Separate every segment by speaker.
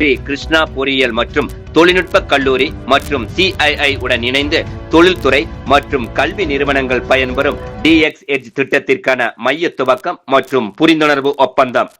Speaker 1: ஸ்ரீ கிருஷ்ணா பொறியியல் மற்றும் தொழில்நுட்ப கல்லூரி மற்றும் சிஐஐ உடன் இணைந்து தொழில்துறை மற்றும் கல்வி நிறுவனங்கள் பயன்பெறும் டிஎக்ஸ் எட்ஜ் திட்டத்திற்கான மைய துவக்கம் மற்றும் புரிந்துணர்வு ஒப்பந்தம்.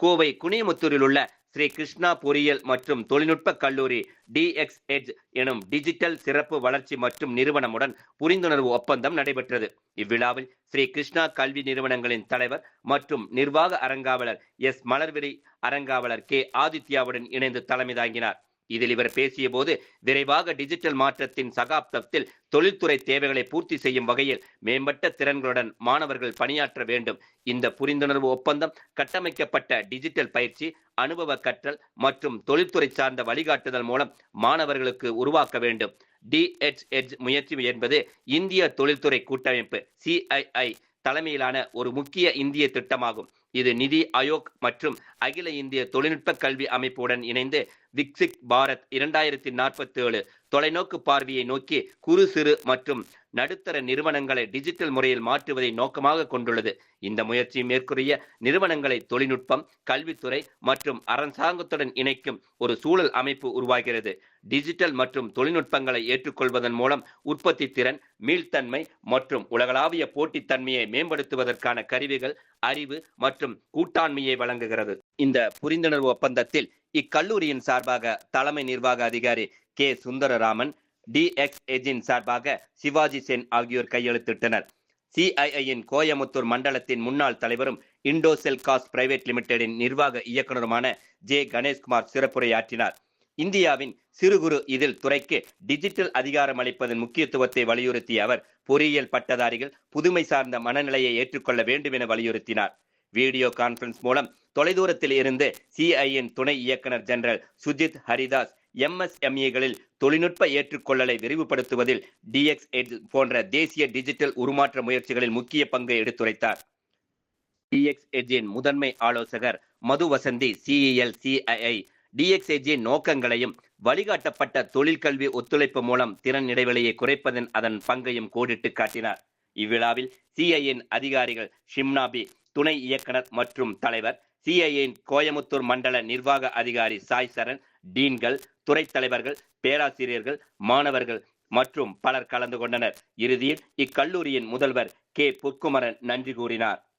Speaker 1: கோவை குனியமுத்தூரில் உள்ள ஸ்ரீ கிருஷ்ணா பொறியியல் மற்றும் தொழில்நுட்ப கல்லூரி டிஎக்ஸ் எட்ஜ் எனும் டிஜிட்டல் சிறப்பு வளர்ச்சி மற்றும் நிறுவனமுடன் புரிந்துணர்வு ஒப்பந்தம் நடைபெற்றது. இவ்விழாவில் ஸ்ரீ கிருஷ்ணா கல்வி நிறுவனங்களின் தலைவர் மற்றும் நிர்வாக அரங்காவலர் எஸ் மலர்விழி அரங்காவலர் கே ஆதித்யாவுடன் இணைந்து தலைமை தாங்கினார். இதில் இவர் பேசிய போது விரைவாக டிஜிட்டல் மாற்றத்தின் சகாப்தத்தில் தொழில்துறை தேவைகளை பூர்த்தி செய்யும் வகையில் மேம்பட்ட திறன்களுடன் மாணவர்கள் பணியாற்ற வேண்டும். இந்த புரிந்துணர்வு ஒப்பந்தம் கட்டமைக்கப்பட்ட டிஜிட்டல் பயிற்சி அனுபவ கற்றல் மற்றும் தொழில்துறை சார்ந்த வழிகாட்டுதல் மூலம் மாணவர்களுக்கு உருவாக்க வேண்டும். டிஎச்எச் முயற்சி என்பது இந்திய தொழில்துறை கூட்டமைப்பு சிஐஐ தலைமையிலான ஒரு முக்கிய இந்திய திட்டமாகும். இது நிதி ஆயோக் மற்றும் அகில இந்திய தொழில்நுட்ப கல்வி அமைப்புடன் இணைந்து விக்சிக் பாரத் இரண்டாயிரத்தி நாற்பத்தி ஏழு தொலைநோக்கு பார்வையை நோக்கி குறு சிறு மற்றும் நடுத்தர நிறுவனங்களை டிஜிட்டல் முறையில் மாற்றுவதை நோக்கமாக கொண்டுள்ளது. இந்த முயற்சி மேற்கூறிய நிறுவனங்களை தொழில்நுட்பம் கல்வித்துறை மற்றும் அரசாங்கத்துடன் இணைக்கும் ஒரு சூழல் அமைப்பு உருவாகிறது. டிஜிட்டல் மற்றும் தொழில்நுட்பங்களை ஏற்றுக்கொள்வதன் மூலம் உற்பத்தி திறன் மீள்தன்மை மற்றும் உலகளாவிய போட்டித்தன்மையை மேம்படுத்துவதற்கான கருவிகள் அறிவு மற்றும் கூட்டாண்மையை வழங்குகிறது. இந்த புரிந்துணர்வு ஒப்பந்தத்தில் இக்கல்லூரியின் சார்பாக தலைமை நிர்வாக அதிகாரி கே. சுந்தரராமன் டிஎக்ஸ் எஜின் சார்பாக சிவாஜி சென் ஆகியோர் கையெழுத்திட்டனர். சிஐஐயின் கோயமுத்தூர் மண்டலத்தின் முன்னாள் தலைவரும் இண்டோசெல் காஸ் பிரைவேட் லிமிடெடின் நிர்வாக இயக்குநருமான ஜே. கணேஷ்குமார் சிறப்புரையாற்றினார். இந்தியாவின் சிறு குறு இதில் துறைக்கு டிஜிட்டல் அதிகாரம் அளிப்பதன் முக்கியத்துவத்தை வலியுறுத்திய அவர் பொறியியல் பட்டதாரிகள் புதுமை சார்ந்த மனநிலையை ஏற்றுக்கொள்ள வேண்டும் என வலியுறுத்தினார். வீடியோ கான்பரன்ஸ் மூலம் தொலைதூரத்தில் இருந்து சிஐயின் துணை இயக்குனர் ஜெனரல் சுஜித் ஹரிதாஸ் எம்எஸ்எம்இகளில் தொழில்நுட்ப ஏற்றுக்கொள்ளலை விரிவுபடுத்துவதில் டிஎக்ஸ் எட் போன்ற தேசிய டிஜிட்டல் உருமாற்ற முயற்சிகளில் முக்கிய பங்கை எடுத்துரைத்தார். டிஎக்ஸ் எட்ஜின் முதன்மை ஆலோசகர் Madhu Vasanthi CEL CII TX எட்ஜின் நோக்கங்களையும் வழிகாட்டப்பட்ட தொழிற்கல்வி ஒத்துழைப்பு மூலம் திறன் இடைவெளியை குறைப்பதன் அதன் பங்கையும் கோடிட்டு காட்டினார். இவ்விழாவில் சிஐஎன் அதிகாரிகள் ஷிம்னாபி துணை இயக்குனர் மற்றும் தலைவர் சிஐயின் கோயமுத்தூர் மண்டல நிர்வாக அதிகாரி சாய் சரண் டீன்கள் துறை தலைவர்கள் பேராசிரியர்கள் மாணவர்கள் மற்றும் பலர் கலந்து கொண்டனர். இறுதியில் இக்கல்லூரியின் முதல்வர் கே. பொற்குமரன் நன்றி கூறினார்.